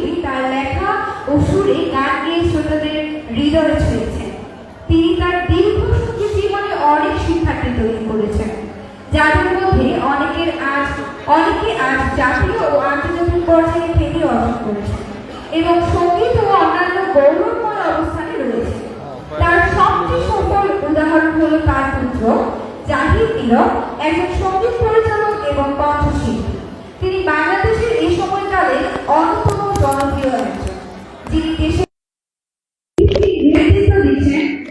তিনি তার লেখা অনেক শিক্ষার্থী তৈরি করেছেন যাদের মধ্যে অনেকের আজ অনেকে আজ জাতীয় ও আন্তর্জাতিক পর্যায়ে খ্যাতি অর্জন করেছেন এবং সংগীত ও অন্যান্য গৌরবময় অবস্থানে রয়েছে তার সবচেয়ে সফল উদাহরণ হলো তার পুত্র জাহির তিলক একজন সংগীত পরিচালক এবং কণ্ঠশিল্পী। তিনি বাংলাদেশের এই সময়কালে অন্যতম জনপ্রিয় একজন, যিনি দেশে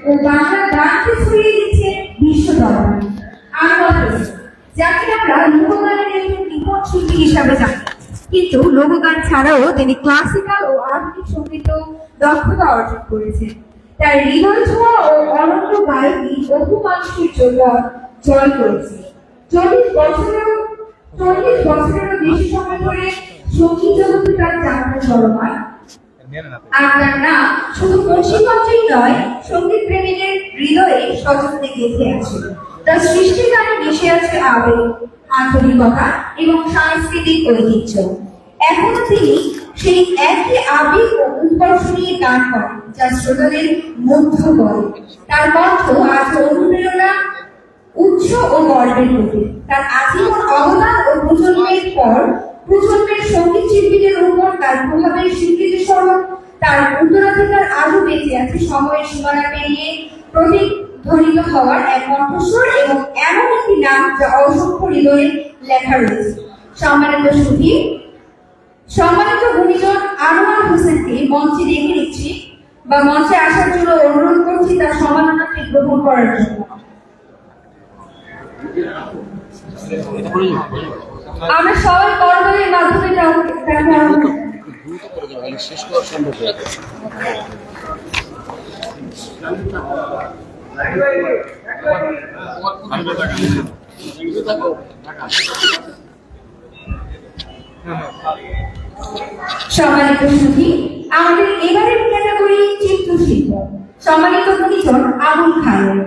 ও বাংলা গানকে ছড়িয়ে দিচ্ছেন বিশ্ব দরবারে যাকে আমরা লোকগানের একজন নিপুণ শিল্পী হিসাবে জানি। কিন্তু লোকগান ছাড়াও তিনি ক্লাসিক্যাল ও আধুনিক সংগীত দক্ষতা অর্জন করেছেন। তার হৃদয় ছোঁয়া ও অনন্য গায়কী বহু মানুষের জন্য জয় করেছে। চল্লিশ বছরেও চল্লিশ বছরেরও বেশি সময় ধরে সংগীত জগতে তার যাত্রা চলমান আর তার নাম শুধু মুন্সিগঞ্জেই নয়, সংগীত প্রেমীদের হৃদয়ে সযত্নে গেঁথে আছে। তার সৃষ্টি গানে মিশে আছে আবেগ, আন্তরিকতা এবং সাংস্কৃতিক ঐতিহ্য। এখনও তিনি সেই একই আবেগ ও উৎকর্ষ নিয়ে গান করে, যা শ্রোতাদের মুগ্ধ করে তার কণ্ঠ আজ অনুপ্রেরণা, উৎস ও গর্বের প্রতীক। তার আজীবন অবদান ও প্রজন্মের পর প্রজন্মের সংগীত শিল্পীদের উপর তার প্রভাবের স্বীকৃতি স্বরূপ, তার উত্তরাধিকার আজও বেঁচে আছে সময়ের সীমানা পেরিয়ে প্রতিধ্বনিত হওয়ার এক কণ্ঠস্বর এবং এমন একটি নাম যা অসংখ্য হৃদয়ে লেখা রয়েছে। সম্মানিত সুধী সম্মানিত গুণীজন, আনোয়ার হোসেনকে মঞ্চে রেখে নিচ্ছি বা মঞ্চে আসার জন্য অনুরোধ করছি তার সম্মাননাকে গ্রহণ করার জন্য। আমরা সবাই করদলের মাধ্যমে শেষ করা, সম্ভব সম্মানিত সুধী, আমাদের এবারের ক্যাটাগরি চিত্রশিল্প সম্মানিত গুণীজন আবুল খায়ের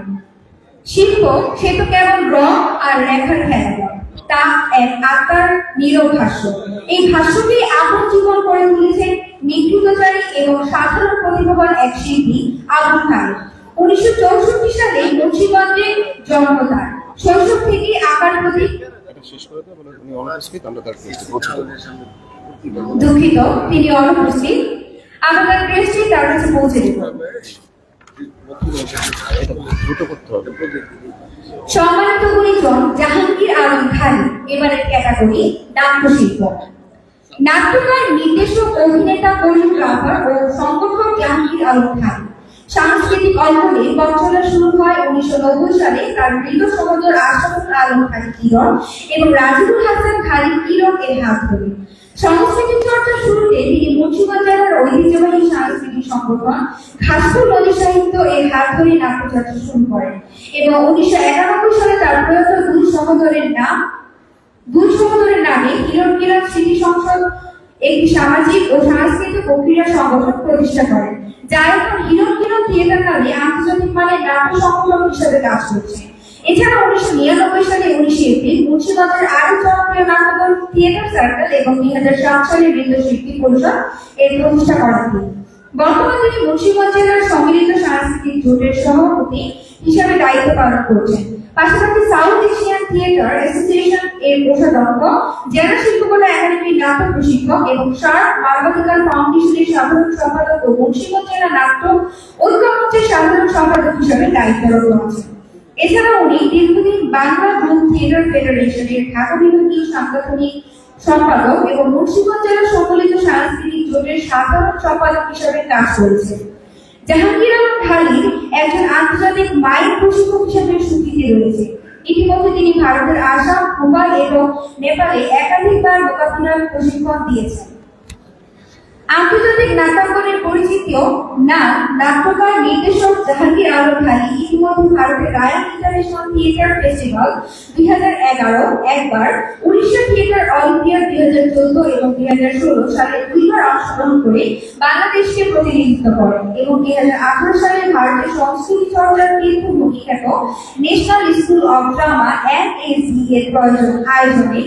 শিল্প, সে তো কেবল রং আর রেখার খেলা। তা এক আত্মার নীরব ভাষ্য। এই ভাষ্যকে আপন জীবন করে তুলেছেন নিখুঁতচারী এবং সাধারণ প্রতিভাবান এক শিল্পী, আবুল খায়ের উনিশশো চৌষট্টি সালে মুন্সিগঞ্জে জন্ম তার। শৈশব থেকে আঁকার প্রতি সম্মানিত গুণীজন জাহাঙ্গীর আলম খান, এবারের ক্যাটাগরি নাট্যকার, নির্দেশক, অভিনেতা কোরিওগ্রাফার ও সংগঠক জাহাঙ্গীর আলম খান। সাংস্কৃতিক অঙ্গনে চলা শুরু হয় উনিশশো নব্বই সালে তার মৃত সহোদর আশরাফুল আলম খান কিরণ এবং রাজিবুল হাসান খালিদ কিরণ হাত ধরে। সংস্কৃতি চর্চা শুরুতে তিনি মুন্সিগঞ্জ জেলার ঐতিহ্যবাহী সাংস্কৃতিক সংগঠন ঘাসফুল নদী সাহিত্য এর হাত ধরে নাট্যচর্চা শুরু করেন এবং উনিশশো একানব্বই সালে তার প্রয়াত দুই সহোদরের নাম দুই সহোদরের নামে কিরণ কিরণ স্মৃতি সংসদ একটি সামাজিক ও সাংস্কৃতিক ক্রীড়া সংগঠন প্রতিষ্ঠা করেন যা এখন হিরণ কিরণ থিয়েটার নামে আন্তর্জাতিক মানের নাট্য সংগঠন হিসেবে কাজ করছে। এছাড়া উনিশশো নিরানব্বই সালে উনিশে এপ্রিল মুন্সিগঞ্জের আরও জনপ্রিয় নাট্যদল থিয়েটার সার্কেল এবং দুই হাজার সাত সালে নৃত্যশিল্পী পরিষদ এর প্রতিষ্ঠা করেন তিনি। বর্তমানে তিনি মুন্সিগঞ্জ জেলার সম্মিলিত সাংস্কৃতিক জোটের সভাপতি হিসাবে দায়িত্ব পালন করছেন। পাশাপাশি সাউথ এশিয়ান থিয়েটার অ্যাসোসিয়েশন এর কোষাধ্যক্ষ জেলা শিল্পকলা একাডেমির নাটক প্রশিক্ষক এবং সার মানবাধিকার ফাউন্ডেশনের সাধারণ সম্পাদক ও মুন্সিগঞ্জ জেলা নাট্য ঐক্যমঞ্চের সাধারণ সম্পাদক হিসাবে দায়িত্বরত আছেন এছাড়া উনি দীর্ঘদিন বাংলা গ্রুপ থিয়েটার ফেডারেশনের ঢাকা বিভাগীয় সাংগঠনিক সম্পাদক এবং মুন্সিগঞ্জ জেলা সম্মিলিত সাংস্কৃতিক জোটের সাধারণ সম্পাদক হিসাবে কাজ করেছেন। জাহাঙ্গীর আলম খালিদ একজন আন্তর্জাতিক মাইক প্রশিক্ষক হিসেবে স্বীকৃতি রয়েছে। ইতিমধ্যে তিনি ভারতের আসাম, মুম্বাই এবং নেপালে একাধিকবার মোকাবিলার প্রশিক্ষণ দিয়েছেন। আন্তর্জাতিক নাট্যাঙ্গনের পরিচিতিও না, নাট্যকার, নির্দেশক জাহাঙ্গীর আলম খালি ইতিমধ্যে ভারতের রায়ান ইন্টারন্যাশনাল থিয়েটার ফেস্টিভ্যাল দুই হাজার এগারো একবার, উড়িষ্যা থিয়েটার অলিম্পিয়াড দুই হাজার চোদ্দ এবং দুই হাজার ষোলো সালে দুইবার অংশগ্রহণ করে বাংলাদেশকে প্রতিনিধিত্ব করেন এবং দুই হাজার আঠারো সালে ভারতের সংস্কৃতি চর্চার তীর্থভূমি খ্যাত national school of drama NSD এর প্রয়োজন আয়োজনে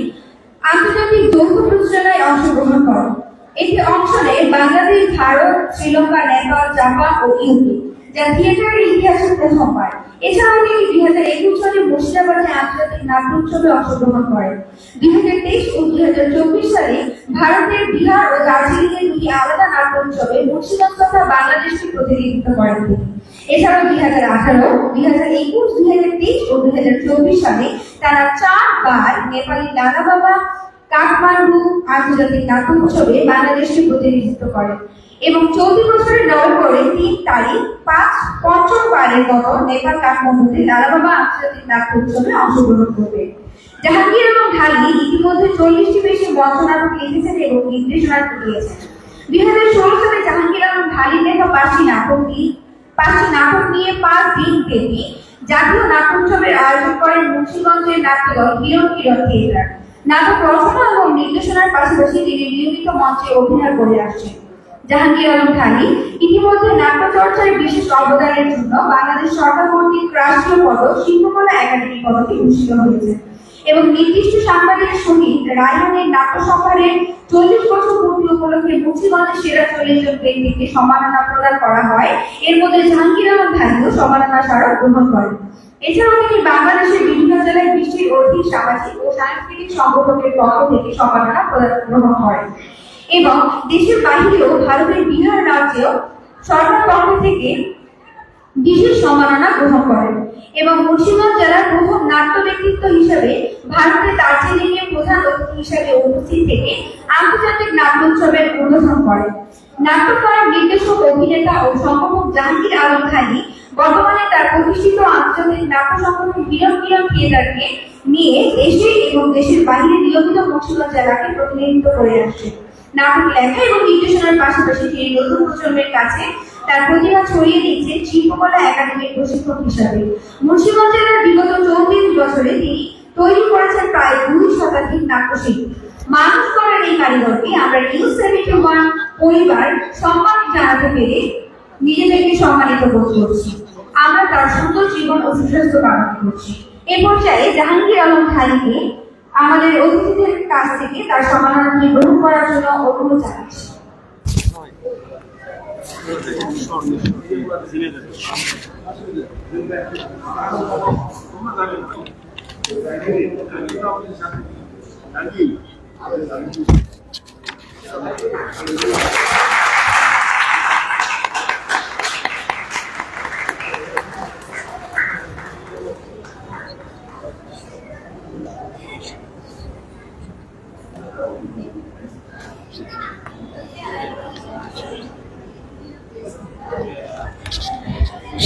আন্তর্জাতিক যৌথ প্রযোজনায় অংশগ্রহণ করেন। এতে অংশ নেয় বাংলাদেশ, ভারত, শ্রীলঙ্কা, নেপাল, জাপান ও ইউপি যা থিয়েটারের ইতিহাসে প্রথমবার এছাড়াও তিনি দুই হাজার একুশ সালে মুর্শিদাবাদে আন্তর্জাতিক নাট্য উৎসবে অংশগ্রহণ করেন। দুই হাজার তেইশ ও দুই হাজার চব্বিশ সালে ভারতের বিহার ও দার্জিলিং এর দুটি আলাদা নাট্য উৎসবে মুর্শিদাবাদ তথা বাংলাদেশকে প্রতিনিধিত্ব করেন তিনি। এছাড়াও দুই হাজার আঠারো দুই হাজার একুশ দুই হাজার তেইশ ও দুই হাজার চব্বিশ সালে তারা চারবার নেপালি লালা বাবা কাঠমান্ডু আন্তর্জাতিক নাট্য উৎসবে বাংলাদেশকে প্রতিনিধিত্ব করেন এবং চলতি বছরের নভেম্বরে তিন তারিখ পাঁচ পঞ্চমবারের মতো নেপাল কাঠমান্ডুতে লালাবাবা আন্তর্জাতিক নাট্য উৎসবে অংশগ্রহণ করবে। জাহাঙ্গীর এবং ঢালি ইতিমধ্যে চল্লিশটি বেশি মঞ্চনাটক লিখেছেন এবং নির্দেশনা দিয়েছেন। দুই হাজার ষোলো সালে জাহাঙ্গীর এবং ঢালি লেখা পাঁচটি নাটকটি পাঁচটি নাটক নিয়ে পাঁচ দিন ব্যাপী জাতীয় নাট্য উৎসবের আয়োজন করেন মুন্সিগঞ্জের নাট্যদল কিরণ কিরণ থিয়েটার নাটক রচনা এবং নির্দেশনার পাশাপাশি তিনি নিয়মিত মঞ্চে অভিনয় করে আসছেন। জাহাঙ্গীর আলম খালি ইতিমধ্যে বিশেষ অবদানের জন্য বাংলাদেশ সরকার কর্তৃক রাষ্ট্রীয় পদক, শিল্পকলা একাডেমি পদকে ভূষিত হয়েছে এবং নির্দিষ্ট সাংবাদিকের সহিত রায়নের নাট্য সফরের চল্লিশ বছর পূর্তি উপলক্ষে মুন্সিগঞ্জের সেরা চল্লিশ জন ব্যক্তিকে সম্মাননা প্রদান করা হয়। এর মধ্যে জাহাঙ্গীর আলম খালিও সম্মাননা স্মারক গ্রহণ করেন। এছাড়াও তিনি বাংলাদেশের বিভিন্ন জেলায় বৃষ্টির অধিক সামাজিক ও সাংস্কৃতিক সংগঠনের পক্ষ থেকে সম্মাননা গ্রহণ করেন। এবং দেশের বাহিরেও ভারতের বিহার রাজ্যেও সরকার পক্ষ থেকে বিশেষ সম্মাননা গ্রহণ করেন এবং মুন্সিগঞ্জ জেলার প্রথম নাট্য ব্যক্তিত্ব হিসেবে ভারতের দার্জিলিং এর প্রধান অতিথি হিসেবে উপস্থিত থেকে আন্তর্জাতিক নাট্য উৎসবের উদ্বোধন করেন। নাট্যকার নির্দেশক, অভিনেতা ও সংগঠক জাহাঙ্গীর আলম খালি বর্তমানে তার প্রতিষ্ঠিত আন্তর্জাতিক নাট্য সংগঠন বিরম বিরম থিয়েটারকে নিয়ে দেশে এবং দেশের বাইরে নিয়মিত মুন্সিগঞ্জ জেলাকে প্রতিনিধিত্ব করে আসছে। নাটক লেখা এবং নির্দেশনার পাশাপাশি তিনি নতুন প্রজন্মের কাছে তার প্রতিভা ছড়িয়ে দিচ্ছেন শিল্পকলা একাডেমির প্রশিক্ষক হিসাবে। মুন্সিগঞ্জ জেলার বিগত চৌত্রিশ বছরে তিনি তৈরি করেছেন প্রায় দুই শতাধিক নাট্যশিল্পী। মানুষ করার এই কারিগরকে আমরা নিউজ সেভেন্টি ওয়ান পরিবার সম্মান জানাতে পেরে নিজেদেরকে সম্মানিত বোধ করছি। আমরা তার সুন্দর জীবন ও সুস্বাস্থ্য কামনা করছি। এ পর্যায়ে জাহাঙ্গীর আলম খালিকে আমাদের অতিথিদের কাছ থেকে তার সম্মাননা গ্রহণ করার জন্য অনুরোধ জানাচ্ছি।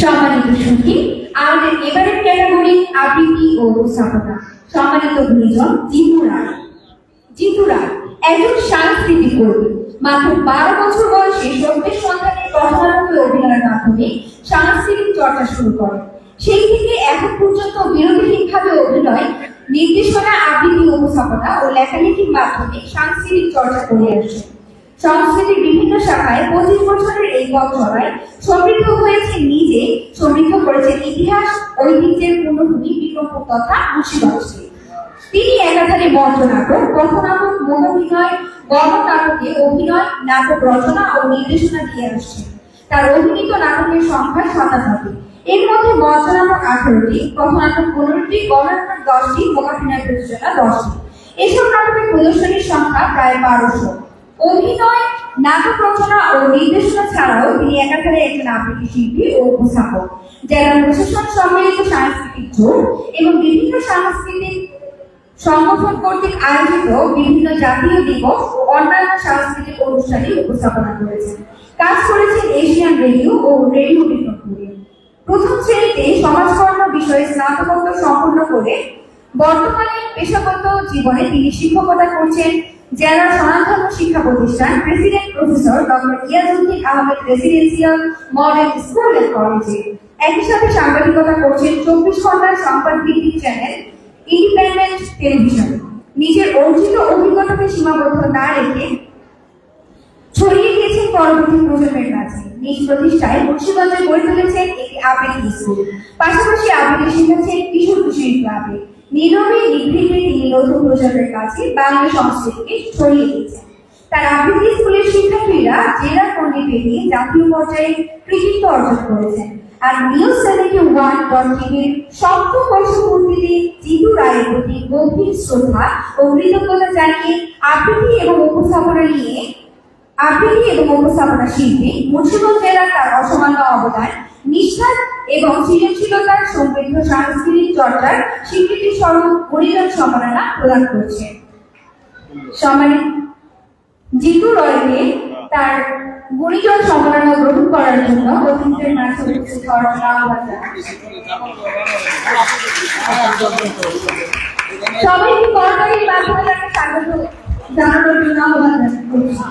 সম্মানিত সুখী আমাদের এবারের ক্যাটাগরি আবৃত্তি ও উপস্থাপনা সম্মানিত একজন সাংস্কৃতিক কর্মী মাত্র বারো বছর বয়সে সত্যের সন্ধানের প্রধানমন্ত্রী অভিনয়ের মাধ্যমে সাংস্কৃতিক চর্চা শুরু করেন। সেই থেকে এখন পর্যন্ত বিরতিহীনভাবে অভিনয়, নির্দেশনা, আবৃত্তি, উপস্থাপনা ও লেখালেখির মাধ্যমে সাংস্কৃতিক চর্চা করে আসছে সংস্কৃতির বিভিন্ন শাখায় পঁচিশ বছরের এই পথ সমৃদ্ধ হয়েছে নিজে, সমৃদ্ধ করেছেন ইতিহাস, ঐতিহ্যের পূর্ণভূমি, বিকল্প তথা মুন্সিগঞ্জকে তিনি একাধারে মঞ্চনাটক পথনাটক মনোভিনয় গণনাটকে অভিনয়, নাটক রচনা ও নির্দেশনা দিয়ে আসছেন। তার অভিনীত নাটকের সংখ্যা সাতান্নটি এর মধ্যে মঞ্চনাটক আঠারোটি পথনাটক পনেরোটি, গণনাটক দশটি মোকাভিনয় প্রযোজনা দশটি। এসব নাটকের প্রদর্শনীর সংখ্যা প্রায় বারোশো। অভিনয় নাটক রচনা ও নির্দেশনা ছাড়াও তিনি একাধারে একজন আবৃত্তি শিল্পী ও উপস্থাপক জেলা প্রশাসন সম্মিলিত সাংস্কৃতিক জোট এবং বিভিন্ন সাংস্কৃতিক সংগঠন কর্তৃক আয়োজিত বিভিন্ন জাতীয় দিবস ও অন্যান্য সাংস্কৃতিক অনুষ্ঠানে উপস্থাপনা করেছেন। কাজ করেছেন এশিয়ান রেডিও ও রেডিও বিজ্ঞাপনে প্রথম শ্রেণীতে সমাজকর্ম বিষয়ে স্নাতকোত্তর সম্পন্ন করে বর্তমানে পেশাগত জীবনে তিনি শিক্ষকতা করছেন। জেলার স্বনামধন্য শিক্ষা প্রতিষ্ঠান president professor doctor Yazuddin Ahmed residential model school and কলেজে একই সাথে সাংবাদিকতা করছেন চব্বিশ ঘণ্টার সংবাদ ভিত্তিক চ্যানেল ইন্ডিপেন্ডেন্ট টেলিভিশন নিজের অর্জিত অভিজ্ঞতাকে সীমাবদ্ধ না রেখে ছড়িয়ে দিয়েছেন পরবর্তী প্রজন্মের কাছে। নিজ প্রতিষ্ঠায় মুন্সিগঞ্জে গড়ে তুলেছেন একটি আবৃত্তি স্কুল পাশাপাশি আবৃত্তি শিখেছেন কিশোর কিশোরী ক্লাবে নীরবে নিভৃতে তিনি নতুন প্রজন্মের কাছে বাংলা সংস্কৃতিকে ছড়িয়ে দিয়েছেন তার আবৃত্তি স্কুলের শিক্ষার্থীরা, জেলা পণ্ডিত পেরিয়ে জাতীয় পর্যায়ে কৃতিত্ব অর্জন করেছেন। আর নিউজ সেভেন্টি ওয়ান ডট টিভির সপ্তম বর্ষ পূর্তিতে জিতু রায়ের প্রতি গভীর শ্রদ্ধা ও কৃতজ্ঞতা জানিয়ে আবৃত্তি এবং উপস্থাপনা নিয়ে আবৃত্তি এবং উপস্থাপনা শিল্পে মুন্সিগঞ্জ জেলার তার অসামান্য অবদান নিষ্ঠা এবং সৃজনশীলতার সমৃদ্ধ সাংস্কৃতিক চর্চার স্বীকৃতি স্বরূপ পরিজন সম্মাননা প্রদান করছে সম্মানিত জিতু রয়কে তার গুণীজন সম্মাননা গ্রহণ করার জন্য জানাচ্ছি। স্বাগত জানানোর জন্য আহ্বান করছি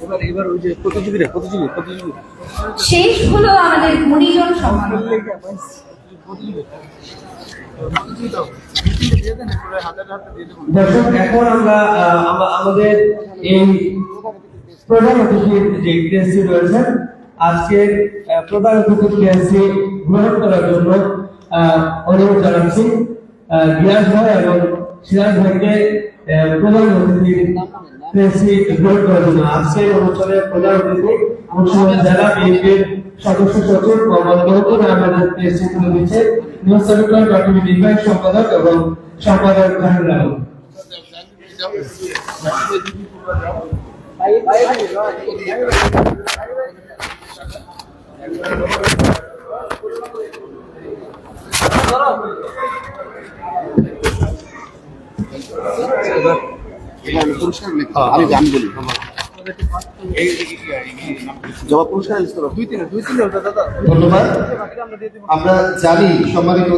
এবার এবার ওই যে প্রতিযোগীরা প্রতিযোগী প্রতিযোগী শেষ হলো আমাদের গুণীজন দর্শক এখন আমরা আমাদের এই প্রধান অতিথির যে ক্রিয়াসী রয়েছেন আজকের প্রধান অতিথির ক্রিয়াসী গ্রহণ করার জন্য অনুরোধ জানাচ্ছি। গিয়াস ভাই এবং সিরাজ ভাইকে প্রধান ক্রিয়াসী গ্রহণ করার জন্য। আজকের অনুষ্ঠানের প্রধান অতিথি নির্বাহী সম্পাদক এবং সম্পাদক আমি আমরা জানি, সম্মানিত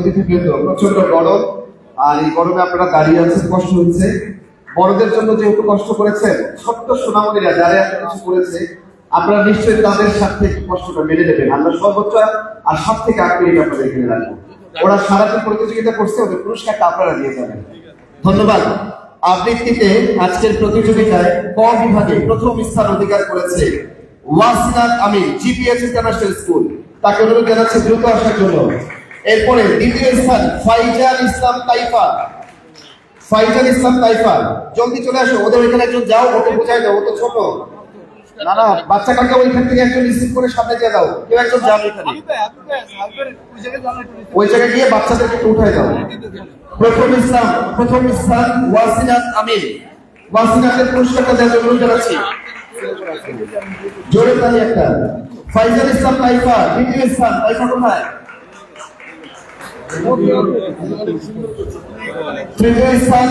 প্রচণ্ড গরম, আর এই গরমে আপনারা দাঁড়িয়ে আছেন, কষ্ট হচ্ছে। বড়দের জন্য যেহেতু কষ্ট করেছেন, ছোট্ট সোনামণিরা যারা এত কিছু করেছে, আপনারা নিশ্চয়ই তাদের সাথে কষ্টটা মেনে নেবেন। আমরা সর্বোচ্চ আর সব থেকে আগ মিনিট আপনাদের এখানে রাখব। ওরা সারাদিন প্রতিযোগিতা করছে, ওদের পুরস্কারটা আপনারা দিয়ে যাবেন। ধন্যবাদ। আবৃত্তিতে আজকের প্রতিযোগিতায় ক বিভাগে প্রথম স্থান অধিকার করেছে Wasinat Amin, GPS international school. তাকে অনুরোধ জানাচ্ছি দ্রুত আসার জন্য। এরপরে দ্বিতীয় স্থান, ফাইজাল ইসলাম তাইফা ফাইজাল ইসলাম তাইফা জলদি চলে আসো, ওদের ওইখানে একজন যাও, ওকে বোঝাই দাও, ও তো ছোট। না না বাচ্চা কালকে ওইখান থেকে একজন রিসিভ করে সামনে দিয়ে দাও। কেউ একজন যাও এখানে। ওই জায়গায় গিয়ে বাচ্চাদেরকে একটু দাও। প্রথম স্থান প্রথম স্থান ওয়াসিনাত আমিন। ওয়াসিনাতের পুরস্কারটা দেওয়ার জন্য অনুরোধ জানাচ্ছি। জোরে তালি একটা। ফাইজাল ইসলাম তাইফা দ্বিতীয় স্থান তাইফা কোথায়? তৃতীয় স্থান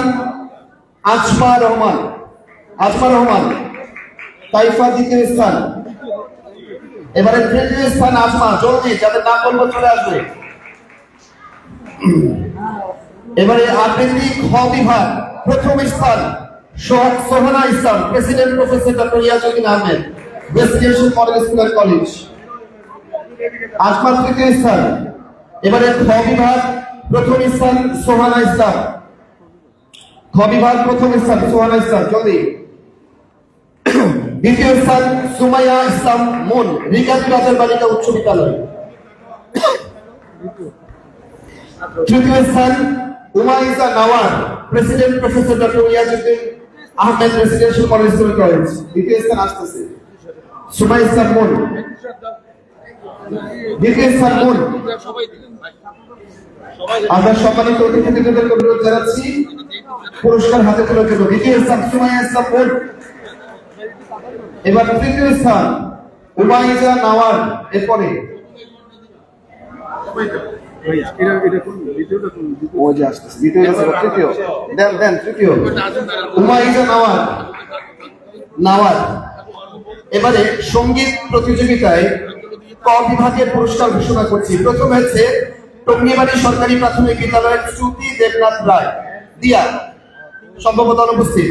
আজমা রহমান। আজমা রহমান। তাইফা দ্বিতীয় স্থান। এবারে তৃতীয় স্থান আসমা, জলদি, যাদের নাম বলব চলে আসবে। এবারে আবৃত্তি খ বিভাগ, প্রথম স্থান Sohana Islam, president professor doctor Yazuddin Ahmed residential model school and college. আজমার তৃতীয় স্থান, এবারে খ বিভাগ, প্রথম স্থান সোহানা ইসলাম। খ বিভাগ, প্রথম স্থান সোহানা ইসলাম, জলদি। দ্বিতীয় স্থান সুমাইয়া ইসলাম মুন রিগাতি বাজার বালিকা উচ্চ বিদ্যালয়। তৃতীয় স্থান Umaiza Nawar, president professor doctor Yazuddin Ahmed college school college. দ্বিতীয় স্থান আসতেছে সুমাই ইসলাম মুন দ্বিতীয় স্থান মুন আমরা সম্মানিত অতিথিদের অনুরোধ জানাচ্ছি, পুরস্কার হাতে তোলার জন্য দ্বিতীয় স্থান সুমাইয়া ইসলাম মুন এবার তৃতীয় স্থান উমাইজা নাওয়ার, এরপরে। এবারে সংগীত প্রতিযোগিতায় ক বিভাগের পুরস্কার ঘোষণা করছি। প্রথম হচ্ছে টঙ্গিবাড়ি সরকারি প্রাথমিক বিদ্যালয়ের শ্রুতি দেবনাথ রায়। দিয়া, সম্ভবত অনুপস্থিত।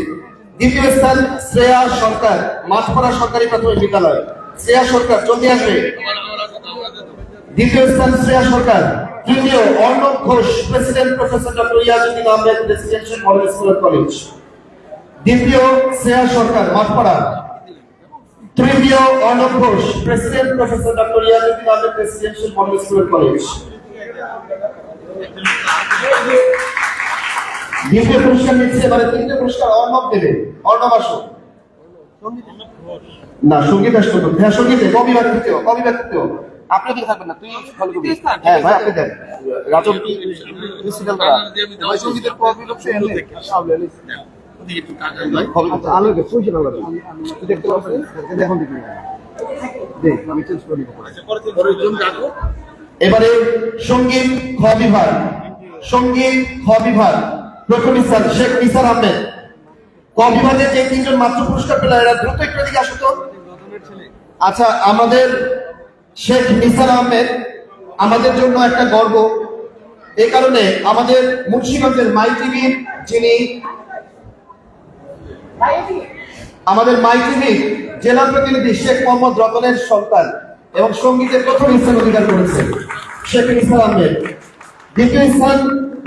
দ্বিতীয় স্থান শ্রেয়া সরকার, মাঠপাড়া সরকারি প্রাথমিক বিদ্যালয়। শ্রেয়া সরকার জলদি আসবে। দ্বিতীয় স্থান শ্রেয়া সরকার, তৃতীয় Arnab Ghosh, president professor doctor Yazuddin Ahmed residential model school college. দ্বিতীয় শ্রেয়া সরকার, মাঠপাড়া। তৃতীয় Arnab Ghosh, president professor doctor Yazuddin Ahmed residential model school college. দ্বিতীয় পুরস্কার নিচ্ছে, এবারে তৃতীয় পুরস্কার অর্ণব দেবে। অর্ণব, আসো। না, সংগীত আসতো না। হ্যাঁ সঙ্গীতে, কবি বা তৃতীয়, কবি বা তৃতীয়। হ্যাঁ এবারে সংগীত খ বিভাগ। সংগীত খ বিভাগ। প্রথম স্থান শেখ নিসার আহমেদ। ক যে তিনজন মাত্র পুরস্কার পেল, এরা দ্রুত একটু দিকে আসো আচ্ছা আমাদের শেখ নিসার আহমেদ, আমাদের জন্য একটা গর্ব। এই কারণে আমাদের মুন্সিগঞ্জের মাই টিভির যিনি আমাদের মাই টিভি জেলা প্রতিনিধি শেখ মোহাম্মদ রতনের সন্তান এবং সঙ্গীতের প্রথম স্থান অধিকার করেছে শেখ নিসার আহমেদ। দ্বিতীয় স্থান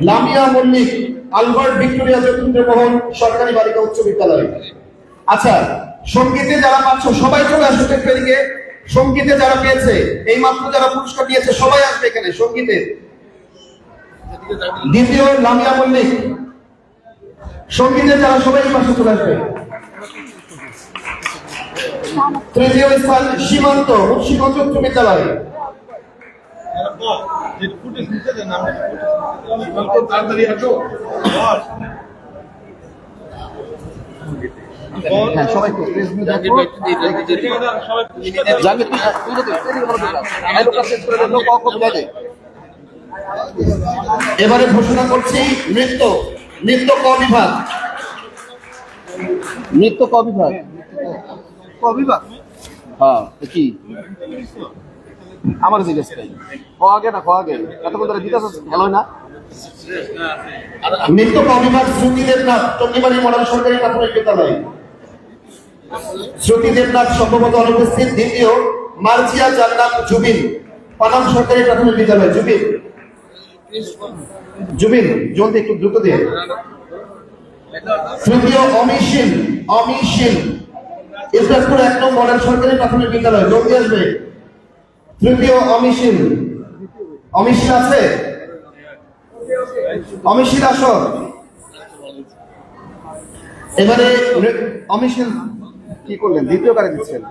লামিয়া মল্লিক। আলবার্ট ভিক্টোরিয়া যতীন্দ্র মোহন সরকারি বালিকা উচ্চ বিদ্যালয়। আচ্ছা সঙ্গীতে যারা পাচ্ছ, সবাই চলে আসো এদিকে সঙ্গীতে যারা পেয়েছে এই মাত্র যারা পুরস্কার দিয়েছে, সবাই আসবে এখানে সঙ্গীতে। দ্বিতীয় লামিয়া মল্লিক। সঙ্গীতে যারা, সবাই পাশে চলে আসবে। তৃতীয় স্থান সীমান্ত মুন্সিগঞ্জ উচ্চ বিদ্যালয়। হ্যাঁ এবারে ঘোষণা করছি নৃত্য নৃত্য ক বিভাগ নৃত্য ক বিভাগ ক বিভাগ হ্যাঁ কি? আমার জিজ্ঞেস ক আগে না আগে। এতক্ষণ ধরে দিতে হ্যালো না? নৃত্য টঙ্গিবাড়ি মডেল সরকারি প্রাথমিক বিদ্যালয়। শ্রুতি দেবনাথ সম্ভবত অনুপস্থিত। দ্বিতীয়, মার্জিয়া জান্নাত জুবিন পানাম সরকারি প্রাথমিক বিদ্যালয়। জুবিন। জুবিন, জলদি একটু দ্রুত দিয়ে। তৃতীয় অমিশিল অমিশিল ইসরাজপুর এক নম্বর মডেল সরকারি প্রাথমিক বিদ্যালয়। জলদি আসবে। তৃতীয় অমিশিল। অমিশিল আছে? অমিশিল আসো। এবারে অমিশিল কি করলেন? দ্বিতীয় কারে দিচ্ছেন?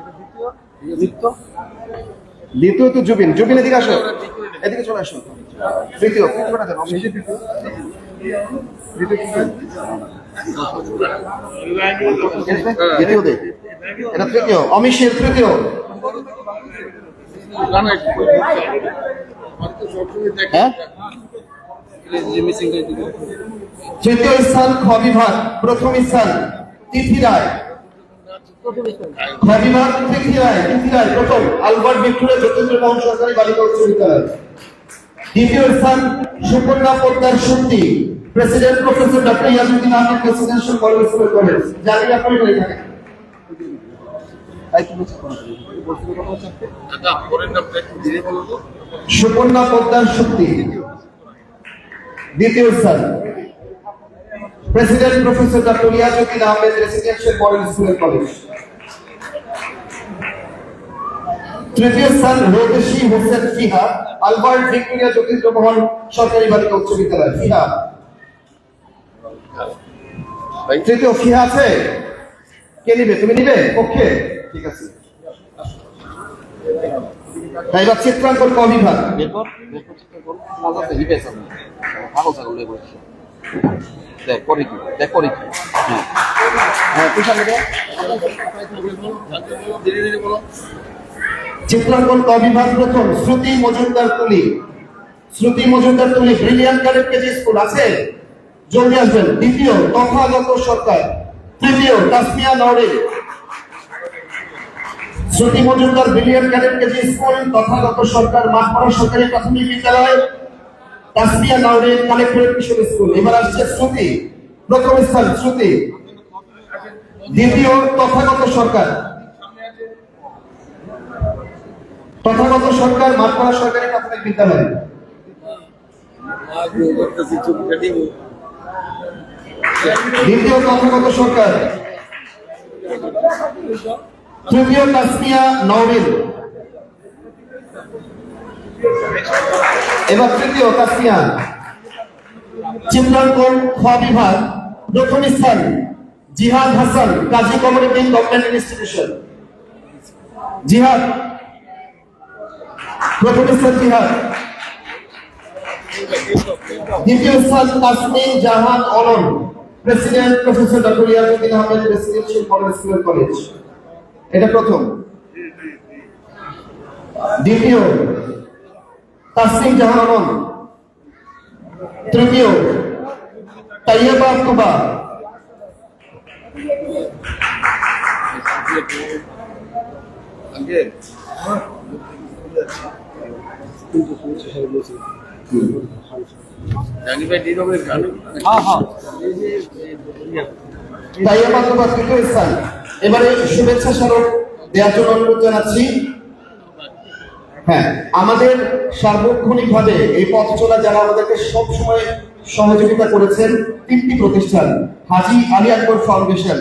দ্বিতীয় তো জুবিন। জুবিন, এদিকে আসো। এদিকে চলে আসো তৃতীয় তৃতীয়। তৃতীয়। অমিশিল তৃতীয়। তৃতীয় স্থান খ বিভাগ প্রথম স্থান তিথি রায়। খ বিভাগ তিথি রায় তিথি রায় প্রথম আলবার্ট ভিক্টোরিয়া যতীন্দ্র মোহন সরকারি বালিকা উচ্চ বিদ্যালয়। দ্বিতীয় স্থান Sukanya Poddar Shakti president professor doctor Yazuddin Ahmed presidential college school college. জানি আপনি করে তাই তুমি শক্তি। দ্বিতীয় স্থান। President professor doctor Yazuddin Ahmed residential model school college. তৃতীয় স্থান রোদেশি হোসেন ফিহা আলবার্ট ভিক্টোরিয়া সরকারি বালিকা উচ্চ বিদ্যালয় ফিহা। তৃতীয় ফিহা আছে? কে নিবে? তুমি নিবে? ওকে ঠিক আছে। তাই এবার চিত্রাঙ্কন ক বিভাগ? দেখ করে কি? দেখ করে কি? হ্যাঁ। হ্যাঁ তুই সামনে দে চিত্রাঙ্কন বিভাগ প্রথম? শ্রুতি মজুমদার তুলি। শ্রুতি মজুমদার তুমি ব্রিলিয়ান্ট ক্যাডেট কেজি স্কুল আছে জলদি আসবেন। দ্বিতীয় তথাগত সরকার। তৃতীয় Tasmia Nowre Shruti Majumdar brilliant cadet KG school Tathagata Sarkar Mathpara সরকারি প্রাথমিক বিদ্যালয় তাসমিয়া নওরে কালেক্টরেট কিশোর স্কুল। এবার আসছে শ্রুতি, প্রথম স্থান শ্রুতি। দ্বিতীয় তথাগত সরকার। তথাগত সরকার মাঠপাড়া সরকারি প্রাথমিক বিদ্যালয়। দ্বিতীয় তথাগত সরকার। তৃতীয় তাসমিয়া নওরিন এবার তৃতীয় তাসমিয়া চিত্রাঙ্কন খ বিভাগ, প্রথম স্থান, জিহাদ হাসান, কাজী কমরুদ্দিন গভর্নমেন্ট ইনস্টিটিউশন। জিহাদ। প্রথম স্থান জিহাদ। দ্বিতীয় স্থান Tasmin Jahan Anon, president professor doctor Yazuddin Ahmed residential model school college. এটা প্রথম। দ্বিতীয় তাসমিন জাহান তৃতীয় তাইয়াবা তুবা। হ্যাঁ হ্যাঁ। তাইয়াবা তুবা তৃতীয় স্থান এবারে শুভেচ্ছা স্মারক দেওয়ার জন্য অনুরোধ জানাচ্ছি। হ্যাঁ আমাদের সার্বক্ষণিকভাবে এই পথ চলা যারা আমাদেরকে সবসময় সহযোগিতা করেছেন তিনটি প্রতিষ্ঠান হাজি আলী আকবর ফাউন্ডেশন।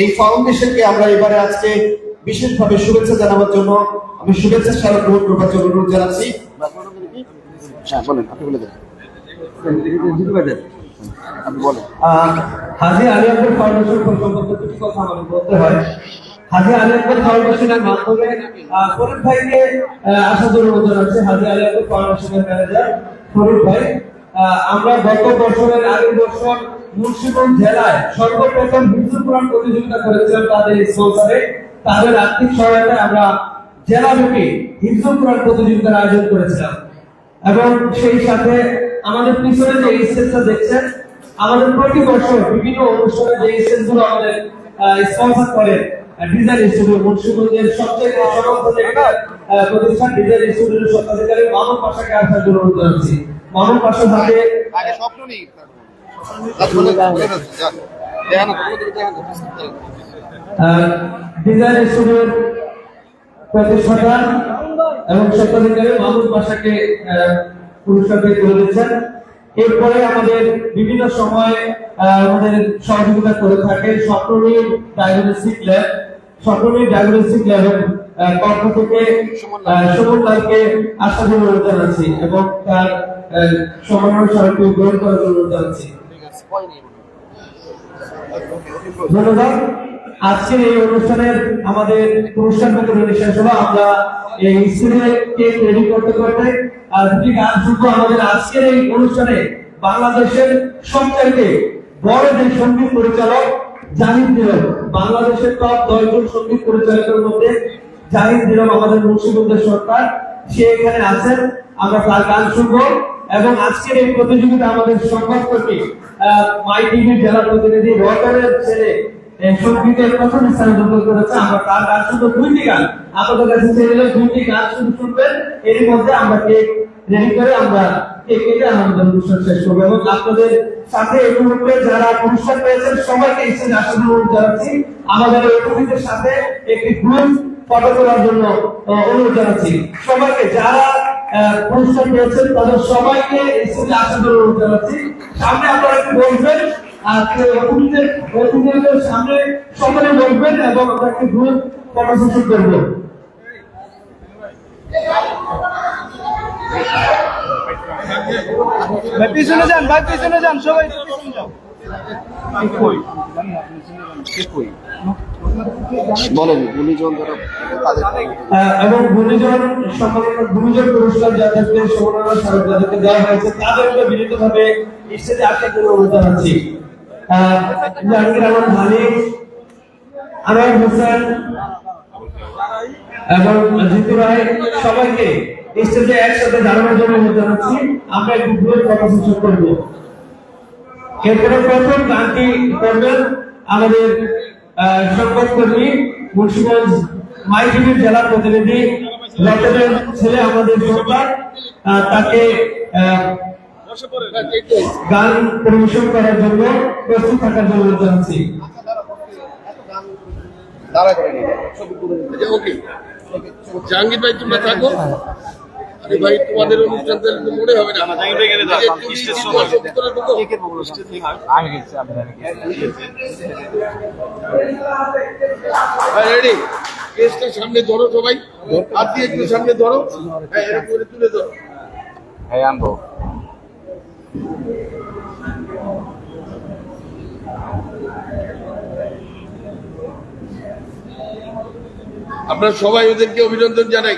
এই ফাউন্ডেশনকে আমরা এবারে আজকে বিশেষভাবে শুভেচ্ছা জানাবার জন্য আমি শুভেচ্ছা স্মারক গ্রহণ করবার জন্য অনুরোধ জানাচ্ছি। হ্যাঁ বলেন আপনি বলে দেন। আহ, আমরা গত বছরের আগের বছর জেলায় সর্বপ্রথম হিন্দু কোরআন প্রতিযোগিতা করেছিলাম তাদের তাদের আর্থিক সহায়তায় আমরা জেলাব্যাপী হিন্দু প্রতিযোগিতার আয়োজন করেছিলাম। এবং সেই সাথে আমাদের পিছনে যে স্টেজটা দেখছেন আমাদের প্রতি বছর বিভিন্ন অনুষ্ঠানে যে স্টেজগুলো আমাদের স্পন্সর করে ডিজাইন স্টুডিও মুন্সিগঞ্জের সবচেয়ে প্রতিষ্ঠান ডিজাইন স্টুডিওর স্বত্বাধিকারী মামুন পাশাকে আসার জন্য অনুরোধ জানাচ্ছি। মামুন পাশা থাকে ডিজাইন স্টুডিওর প্রতিষ্ঠাতা এবং স্বত্বাধিকারী মামুন পাশাকে এরপরে আমাদের বিভিন্ন আমাদের সহযোগিতা করে থাকে ডায়াগনস্টিক ল্যাব ডায়াগনস্টিক ল্যাবের পক্ষ থেকে সুমন লালকে অনুরোধ জানাচ্ছি এবং তার সম্মাননা স্মারকটি গ্রহণ করার অনুরোধ জানাচ্ছি। ধন্যবাদ। আজকের এই অনুষ্ঠানের আমাদের বিতরণী শেষ হলো। আমরা এই স্টুডিওকে রেডি করতে করতে আর দুটি গান শুনব আমাদের আজকের এই অনুষ্ঠানে বাংলাদেশের সবচাইতে বড় যে সংগীত পরিচালক জাহিদ নীরব বাংলাদেশের টপ দশজন সংগীত পরিচালকের মধ্যে জাহিদ নীরব আমাদের মুন্সিগঞ্জের সরকার। সে এখানে আছেন। আমরা তার গান শুনব এবং আজকের এই প্রতিযোগিতা আমাদের আহ, মাই টিভির জেলা প্রতিনিধি রয়টারের ছেলে আমাদের সাথে ফটো তোলার অনুরোধ জানাচ্ছি। সবাইকে যারা পুরস্কার পেয়েছেন, তাদের সবাইকে স্টেজে আসার জন্য অনুরোধ জানাচ্ছি। সামনে আপনারা একটু বসবেন। আর অতিথিদের অতিথিদের সামনে সকলে বসবেন এবং আমরা একটি গ্রুপ ফটো করব। পিছনে যান ভাই পিছনে যান সবাই বলেন গুণীজন যারা এবং গুণীজন সম্মানিত গুণীজন পুরস্কার যাদেরকে সম্মাননা যাদেরকে দেওয়া হয়েছে তাদেরকে বিনীতভাবে স্টেজে আসার জন্য অনুরোধ জানাচ্ছি আনোয়ার হোসেন এবং সবাইকে একসাথে দাঁড়ানোর জন্য আমরা এরপরে প্রথম গানটি করবেন আমাদের সংবাদকর্মী মুন্সিগঞ্জ জেলা প্রতিনিধি ছেলে আমাদের আহ, তাকে গান পরিবেশন করার জন্য প্রস্তুত থাকার জন্য জানাচ্ছি ওকে। জাহাঙ্গীর ভাই তোমরা থাকো। আরে ভাই তোমাদের অনুষ্ঠান তো মনে হবে না। জাহাঙ্গীর ভাই গেলে রেডি কেসটা সামনে ধরো সবাই। হাত দিয়ে একটু সামনে ধরো। হ্যাঁ এরকম করে তুলে ধরো। হ্যাঁ আনব। আপনারা সবাই ওদেরকে অভিনন্দন জানাই।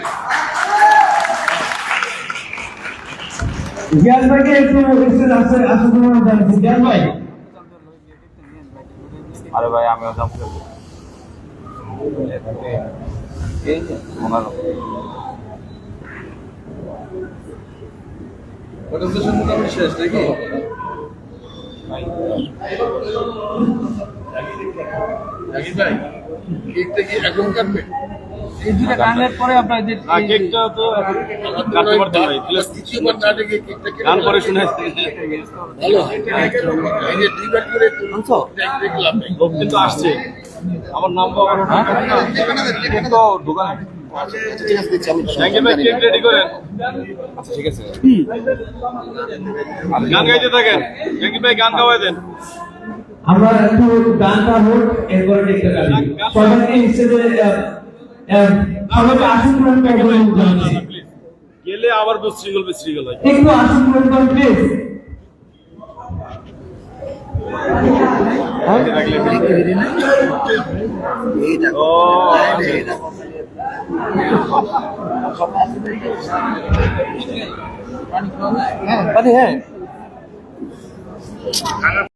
জ্ঞান ভাইকে একটু জ্ঞান ভাই। আরে ভাই আমিও যাব। এই যে ওনার ফটোগ্রাফের মোটামুটি শেষ নাকি? ভাই কেকটা কি এখন কাটবে? এই দুটা গানের পরে আপনার যে কেকটা তো কাটতে পারতে ভাই দ্বিতীয়বার না ডেকে কেকটা কেটে গান করে শুনে। ভালো এই যে দুইবার করে আনছো? দেখলাম। কিন্তু আসছে। আমার নাম তো দোকানে। ঠিক আছে দিচ্ছি আমি রেডি করেন আচ্ছা ঠিক আছে। গান গাইতে থাকেন। ভাই গান গাওয়াই দেন। আমরা একটু গানটা হোক এরপরে দেখতে পারি। সবাইকে স্টেজে সবাইকে আসন গ্রহণ করার জন্য অনুরোধ জানাচ্ছি গেলে আবার বিশৃঙ্খল বিশৃঙ্খল হয়। একটু আসন গ্রহণ প্লিজ হ্যাঁ